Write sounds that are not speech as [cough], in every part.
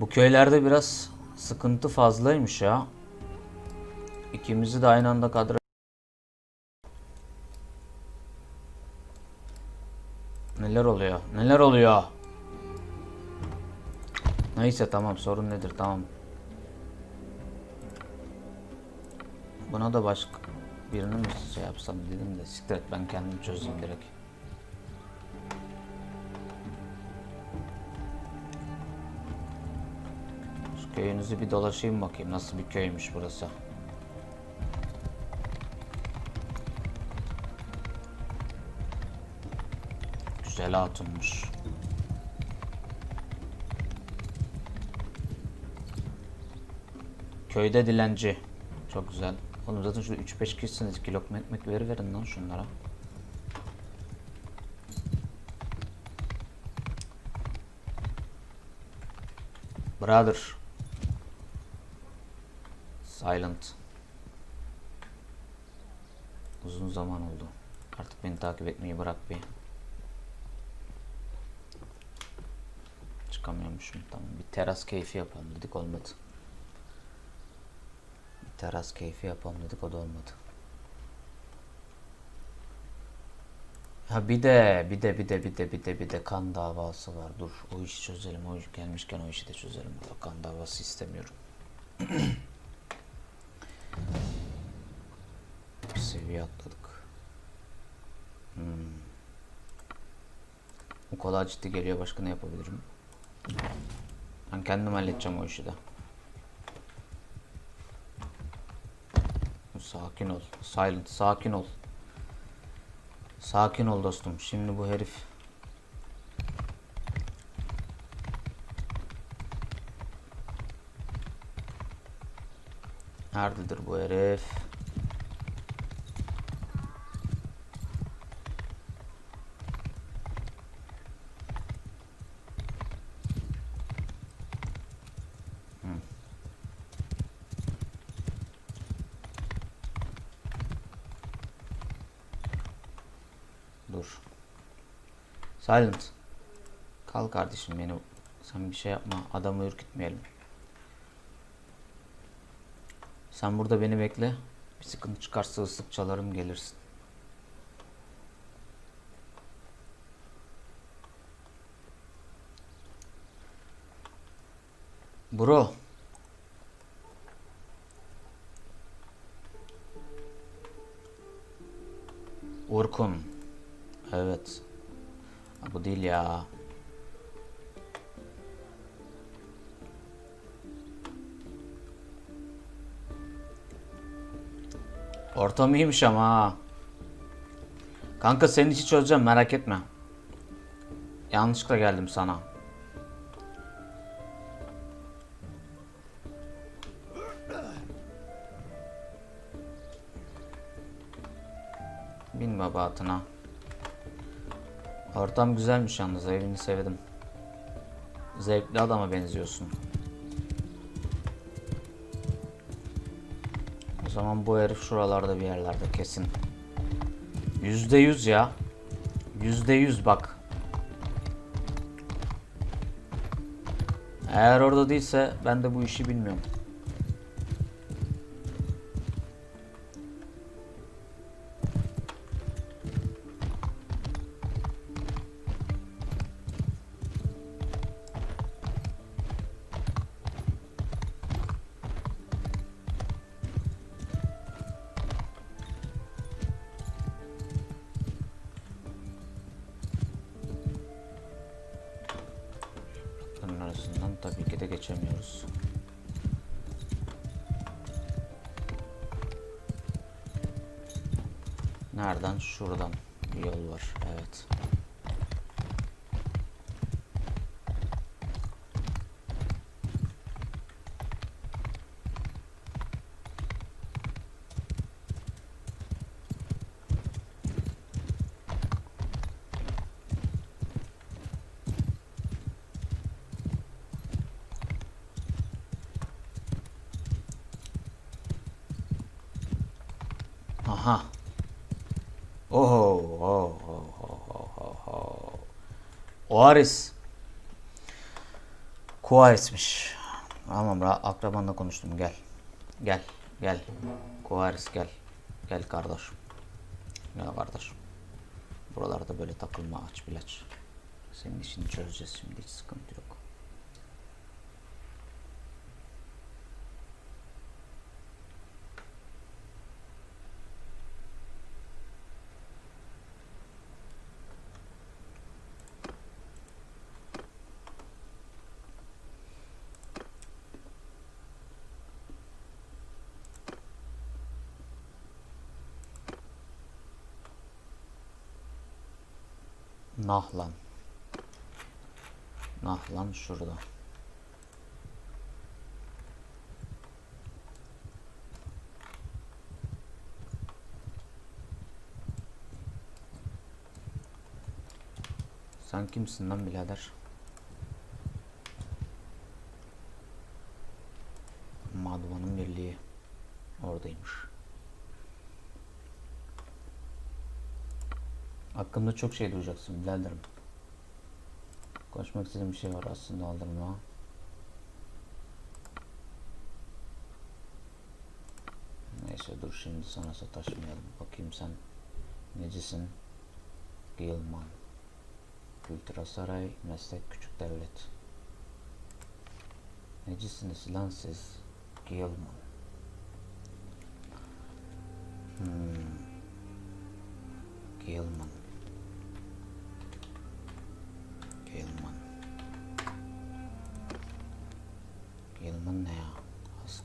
Bu köylerde biraz sıkıntı fazlaymış ya. İkimizi de aynı anda kadra... Neler oluyor? Neler oluyor? Neyse tamam sorun nedir tamam. Buna da başka birini mi şey yapsam dedim de siktir et ben kendim çözeyim direkt. Köyünüzü bir dolaşayım bakayım nasıl bir köymüş burası. Güzel hatunmuş. Köyde dilenci. Çok güzel. Oğlum zaten şu 3-5 kişisiniz. 2 lokma ekmek veri verin lan şunlara. Brother. Silent. Uzun zaman oldu. Artık beni takip etmeyi bırak bir. Çıkamıyormuşum. Tamam bir teras keyfi yapalım dedik olmadı. Bir teras keyfi yapalım dedik o da olmadı. Ha bir de bir de bir de bir de bir de bir de kan davası var. Dur o işi çözelim. O iş gelmişken o işi de çözelim. Kan davası istemiyorum. [clears throat] seviye atladık. Hmm. Bu kadar ciddi geliyor. Başka ne yapabilirim? Ben kendim halledeceğim o işi de. Sakin ol. Silent. Sakin ol. Sakin ol dostum. Şimdi bu herif Nerededir bu herif? Dur. Silent. Kal kardeşim beni. Sen bir şey yapma. Adamı ürkütmeyelim. Sen burada beni bekle. Bir sıkıntı çıkarsa ıslık çalarım gelirsin. Bro. Orkun. Evet. Bu değil ya. Ortam iyiymiş ama ha. Kanka senin işi çözeceğim merak etme. Yanlışlıkla geldim sana. Bin baba atına. Ortam güzelmiş yalnız evini sevdim. Zevkli adama benziyorsun. O zaman bu herif şuralarda bir yerlerde kesin. Yüzde yüz ya. Yüzde yüz bak. Eğer orada değilse ben de bu işi bilmiyorum. Tabii ki de geçemiyoruz. Nereden? Şuradan bir yol var. Evet. Aha. Oho, oh, oh, oh, oh, oh. Oaris. Kuvaris'miş. Tamam ra- akrabanla konuştum gel. Gel gel. Kuvaris gel. Gel kardeş. Gel kardeş. Buralarda böyle takılma aç bilaç. Senin işini çözeceğiz şimdi hiç sıkıntı yok. Nahlan. Nahlan şurada. Sen kimsin lan birader? Çok şey duyacaksın biraderim. Konuşmak istediğim bir şey var aslında aldırma. Neyse dur şimdi sana sataşmayalım. Bakayım sen necisin? Gilman. Kültüra Saray, Meslek Küçük Devlet. Necisiniz lan siz? Gilman. Hmm. Gilman. Gilman ne ya? As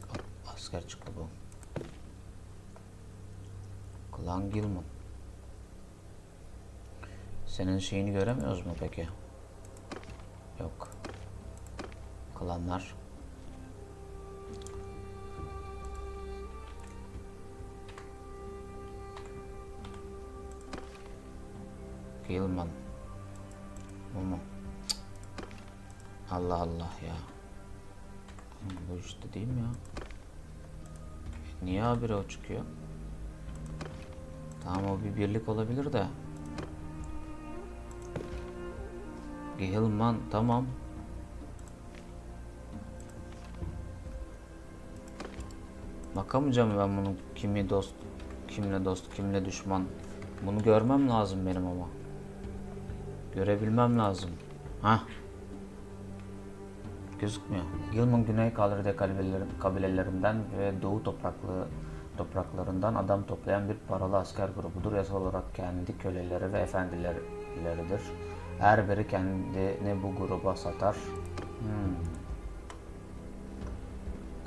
asker çıktı bu. Klan Gilman. Senin şeyini göremiyoruz mu peki? Yok. Klanlar. Gilman. Bu mu? Allah Allah ya. Bu işte değil mi ya? Niye habire o çıkıyor? Tamam o bir birlik olabilir de. Gilman tamam. Bakamayacağım ben bunun kimi dost, kimle dost, kimle düşman. Bunu görmem lazım benim ama. Görebilmem lazım. Ha? Gözükmüyor. Gilman Güney Kalride kabileleri- kabilelerinden ve Doğu topraklı topraklarından adam toplayan bir paralı asker grubudur. Yasal olarak kendi köleleri ve efendileridir. Her biri kendini bu gruba satar. Hmm.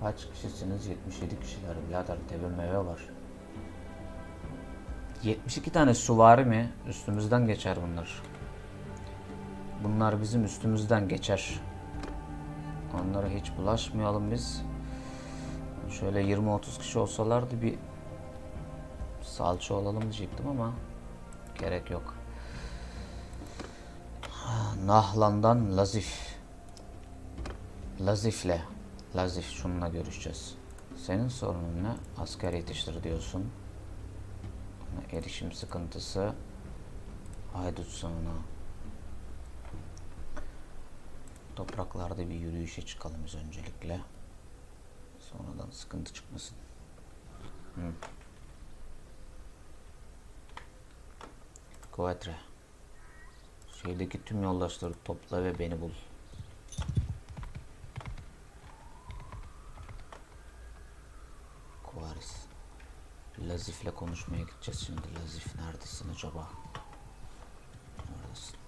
Kaç kişisiniz? 77 kişiler. Birader tebe meyve var. 72 tane süvari mi? Üstümüzden geçer bunlar. Bunlar bizim üstümüzden geçer. Onlara hiç bulaşmayalım biz. Şöyle 20-30 kişi olsalardı bir salça olalım diyecektim ama gerek yok. Nahlan'dan Lazif. Lazif'le. Lazif şununla görüşeceğiz. Senin sorunun ne? Asker yetiştir diyorsun. Erişim sıkıntısı. Haydut sonuna. Topraklarda bir yürüyüşe çıkalım biz öncelikle. Sonradan sıkıntı çıkmasın. Hı. Kuvetre. Şehirdeki tüm yoldaşları topla ve beni bul. Kuvaris. Lazif'le konuşmaya gideceğiz şimdi. Lazif neredesin acaba? Neredesin?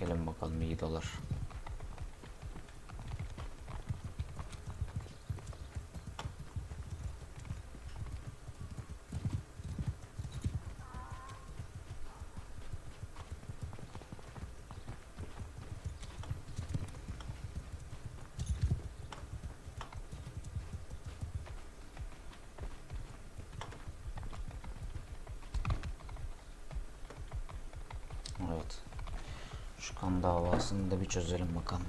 Gelin bakalım iyi dolar. Evet. Şu kan davasını da bir çözelim bakalım.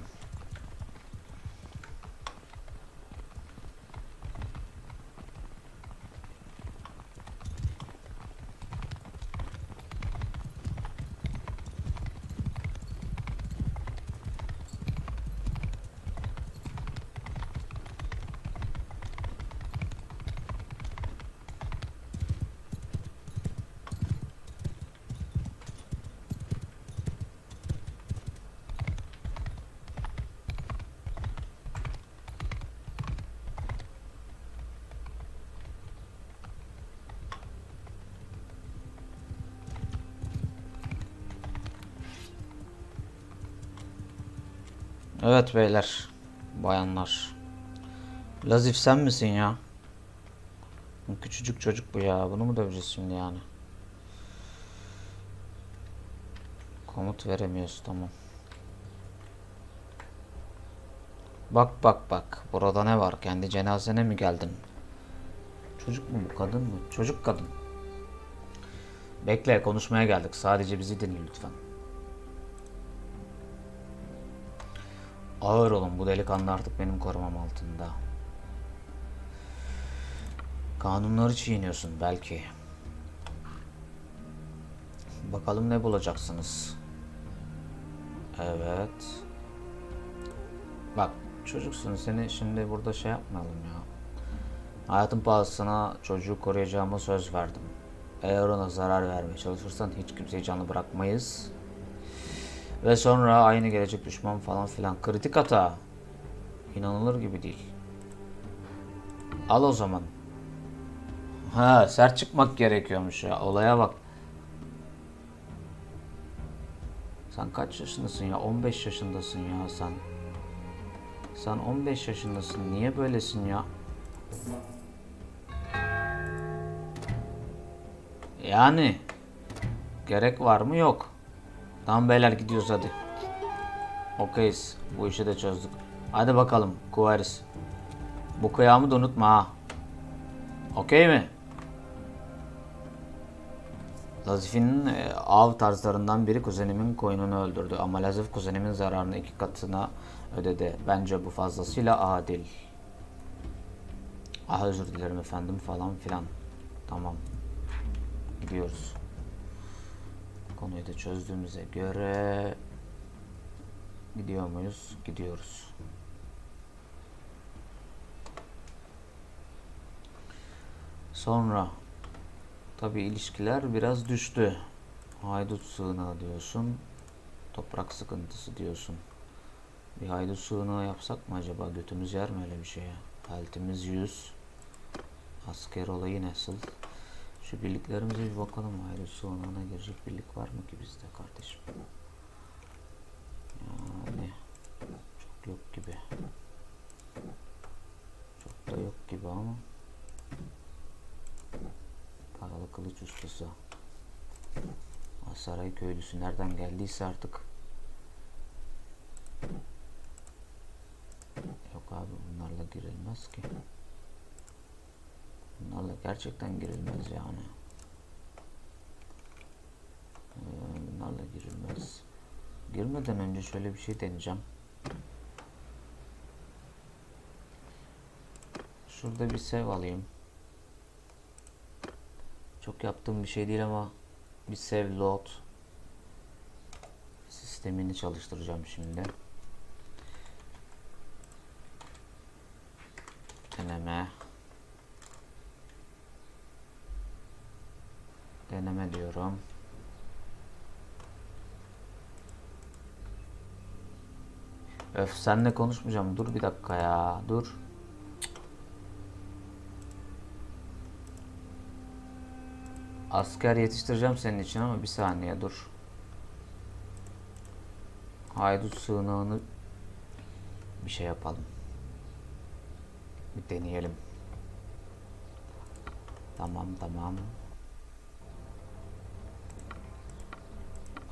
Evet beyler. Bayanlar. Lazif sen misin ya? Küçücük çocuk bu ya. Bunu mu döveceğiz şimdi yani? Komut veremiyoruz tamam. Bak bak bak. Burada ne var? Kendi cenazene mi geldin? Çocuk mu bu kadın mı? Çocuk kadın. Bekle konuşmaya geldik. Sadece bizi dinle lütfen. Ağır olun bu delikanlı artık benim korumam altında. Kanunları çiğniyorsun belki. Bakalım ne bulacaksınız. Evet. Bak çocuksun seni şimdi burada şey yapmayalım ya. Hayatın pahasına çocuğu koruyacağıma söz verdim. Eğer ona zarar vermeye çalışırsan hiç kimseyi canı bırakmayız. Ve sonra aynı gelecek düşman falan filan. Kritik hata. İnanılır gibi değil. Al o zaman. Ha sert çıkmak gerekiyormuş ya. Olaya bak. Sen kaç yaşındasın ya? 15 yaşındasın ya sen. Sen 15 yaşındasın. Niye böylesin ya? Yani gerek var mı? Yok. Tamam beyler gidiyoruz hadi. Okeyiz. Bu işi de çözdük. Hadi bakalım Kuvaris. Bu kıyamı da unutma ha. Okey mi? Lazif'in e, av tarzlarından biri kuzenimin koyununu öldürdü ama Lazif kuzenimin zararını iki katına ödedi. Bence bu fazlasıyla adil. Ah özür dilerim efendim falan filan. Tamam. Gidiyoruz. Konuyu da çözdüğümüze göre gidiyor muyuz? Gidiyoruz. Sonra tabi ilişkiler biraz düştü. Haydut sığınağı diyorsun. Toprak sıkıntısı diyorsun. Bir haydut sığınağı yapsak mı acaba? Götümüz yer mi öyle bir şeye? Eltimiz 100. Asker olayı nasıl? Şu birliklerimize bir bakalım. Haydut sığınağına girecek birlik var mı ki bizde kardeşim? Yani çok yok gibi. Çok da yok gibi ama. Paralı kılıç ustası. Saray köylüsü nereden geldiyse artık. Yok abi bunlarla girilmez ki. Gerçekten girilmez yani. Bunlarla girilmez. Girmeden önce şöyle bir şey deneyeceğim. Şurada bir sev alayım. Çok yaptığım bir şey değil ama bir save load sistemini çalıştıracağım şimdi. Diyorum. Öf senle konuşmayacağım. Dur bir dakika ya. Dur. Asker yetiştireceğim senin için ama bir saniye dur. Haydut sığınağını bir şey yapalım. Bir deneyelim. Tamam tamam.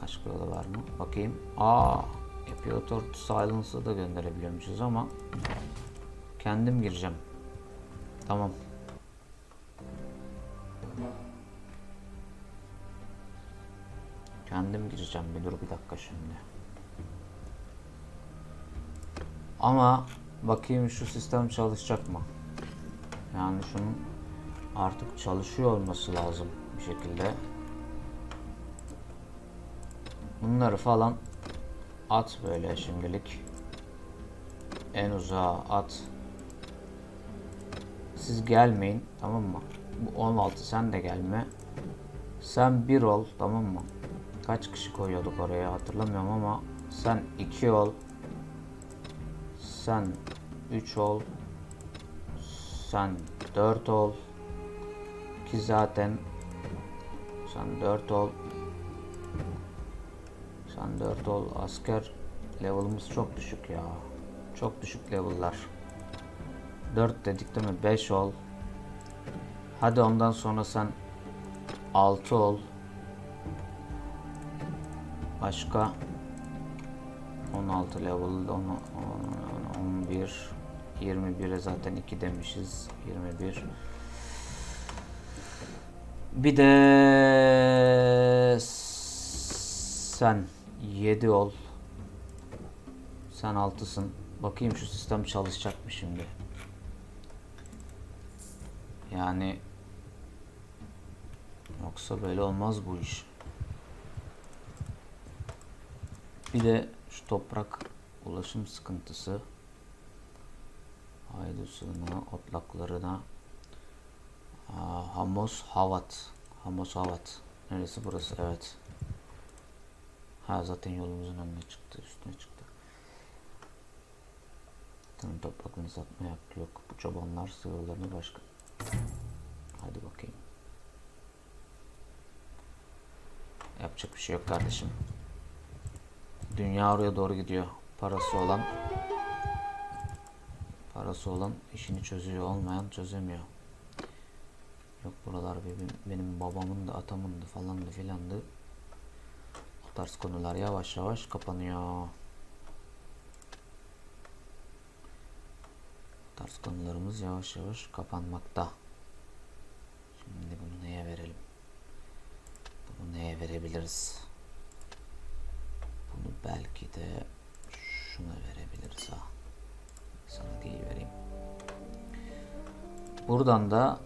Başka yolu var mı? Bakayım. Aa, Epiator Silence'ı da gönderebiliyormuşuz ama kendim gireceğim. Tamam. Kendim gireceğim bir dur bir dakika şimdi. Ama bakayım şu sistem çalışacak mı? Yani şunun artık çalışıyor olması lazım bir şekilde. Bunları falan at böyle şimdilik. En uzağa at. Siz gelmeyin tamam mı? Bu 16 sen de gelme. Sen bir ol tamam mı? Kaç kişi koyuyorduk oraya hatırlamıyorum ama sen 2 ol. Sen 3 ol. Sen 4 ol. Ki zaten sen 4 ol. Sen 4 ol asker. Level'ımız çok düşük ya. Çok düşük level'lar. 4 dedik değil mi? 5 ol. Hadi ondan sonra sen 6 ol. Başka 16 level 10, 11 21'e zaten 2 demişiz. 21 bir de sen 7 ol. Sen 6'sın. Bakayım şu sistem çalışacak mı şimdi? Yani yoksa böyle olmaz bu iş. Bir de şu toprak ulaşım sıkıntısı. Haydusuna, otlaklarına. Aa, Hamos Havat. Hamos Havat. Neresi burası? Evet. Ha zaten yolumuzun önüne çıktı, üstüne çıktı. Tanım topraklarını satma hakkı yok. Bu çobanlar sığırlarını başka. Hadi bakayım. Yapacak bir şey yok kardeşim. Dünya oraya doğru gidiyor. Parası olan parası olan işini çözüyor, olmayan çözemiyor. Yok buralar benim, benim babamın da atamın da falandı filandı. O tarz konular yavaş yavaş kapanıyor. O tarz konularımız yavaş yavaş kapanmakta. Şimdi bunu neye verelim? Bunu neye verebiliriz? Bunu belki de şuna verebiliriz ha. Sana değil vereyim. Buradan da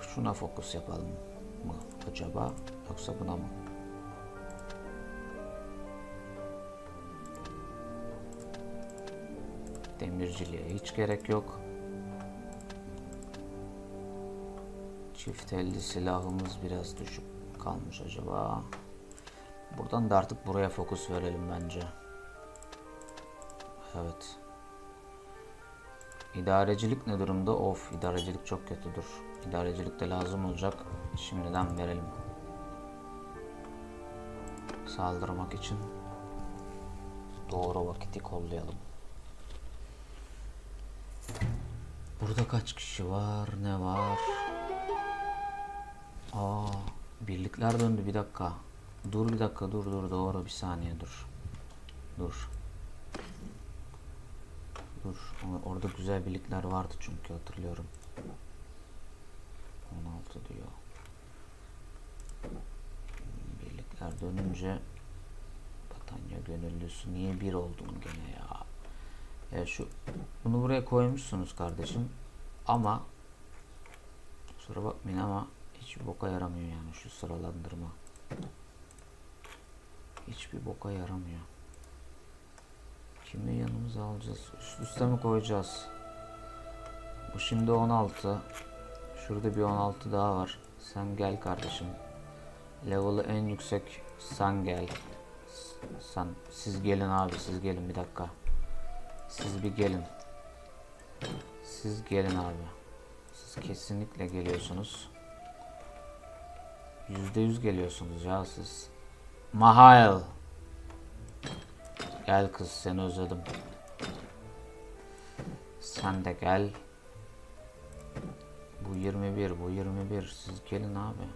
şuna fokus yapalım mı acaba yoksa buna mı? Demirciliğe hiç gerek yok. Çift elli silahımız biraz düşük kalmış acaba. Buradan da artık buraya fokus verelim bence. Evet. İdarecilik ne durumda? Of idarecilik çok kötüdür. İdarecilik de lazım olacak. Şimdiden verelim. Saldırmak için doğru vakiti kollayalım. Burada kaç kişi var? Ne var? Aa, birlikler döndü bir dakika. Dur bir dakika dur dur doğru bir saniye dur. Dur. Dur. Orada güzel birlikler vardı çünkü hatırlıyorum. 16 diyor. Birlikler dönünce Batanya gönüllüsü niye bir oldun gene ya? Ya şu bunu buraya koymuşsunuz kardeşim. Ama kusura bakmayın ama hiçbir boka yaramıyor yani şu sıralandırma. Hiçbir boka yaramıyor. Kimi yanımıza alacağız? Üst üste mi koyacağız? Bu şimdi 16. Şurada bir 16 daha var. Sen gel kardeşim. Level'ı en yüksek sen gel. Sen siz gelin abi siz gelin bir dakika. Siz bir gelin. Siz gelin abi. Siz kesinlikle geliyorsunuz. Yüzde yüz geliyorsunuz ya siz. Mahail. Gel kız seni özledim. Sen de gel. Bu 21, bu 21. Siz gelin abi.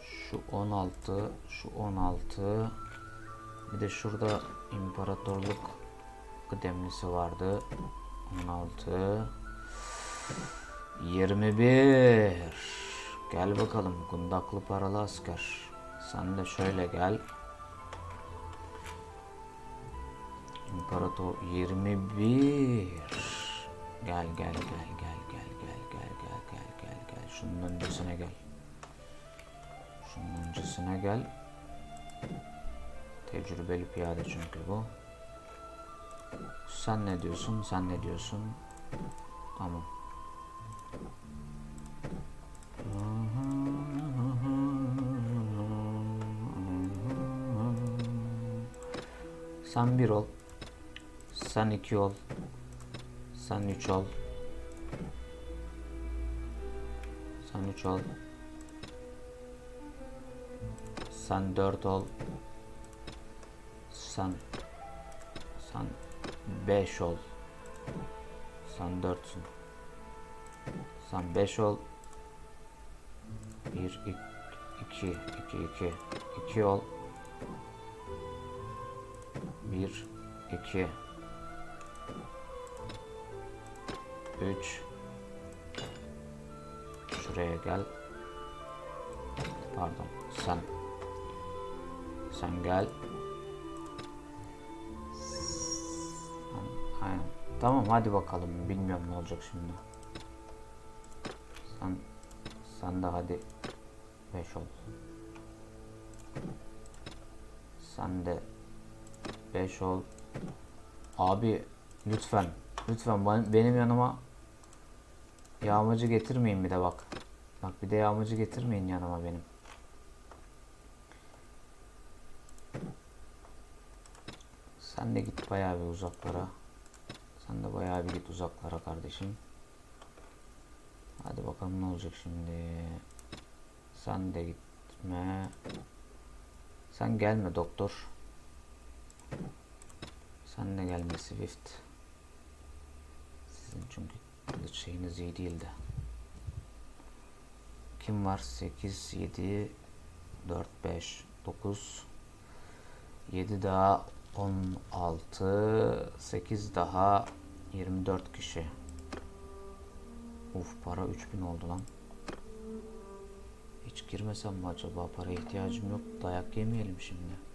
Şu 16, şu 16. Bir de şurada imparatorluk kıdemlisi vardı. 16. 21. Gel bakalım kundaklı paralı asker. Sen de şöyle gel. İmparator 21. Gel gel gel gel gel gel gel gel gel gel gel. Şunun öncesine gel. Şunun öncesine gel. Tecrübeli piyade çünkü bu. Sen ne diyorsun? Sen ne diyorsun? Tamam. Sen bir ol. Sen iki ol. Sen üç ol. Sen üç ol. Sen dört ol. Sen 5 ol. Sen 4'sün. Sen 5 ol. 1 2 2 2 2 ol. 1 2 3 Şuraya gel. Pardon. Sen. Sen gel. Aynen. Tamam hadi bakalım. Bilmiyorum ne olacak şimdi. Sen sen de hadi 5 ol. Sen de 5 ol. Abi lütfen lütfen ben- benim yanıma yağmacı getirmeyin bir de bak. Bak bir de yağmacı getirmeyin yanıma benim. Sen de git bayağı bir uzaklara. Sen de bayağı bir git uzaklara kardeşim. Hadi bakalım ne olacak şimdi. Sen de gitme. Sen gelme doktor. Sen de gelme Swift. Sizin çünkü şeyiniz iyi değildi. Kim var? 8, 7, 4, 5, 9, 7 daha 16, 8 daha 24 kişi. Uf para 3000 oldu lan. Hiç girmesem mi acaba? Para ihtiyacım yok. Dayak yemeyelim şimdi.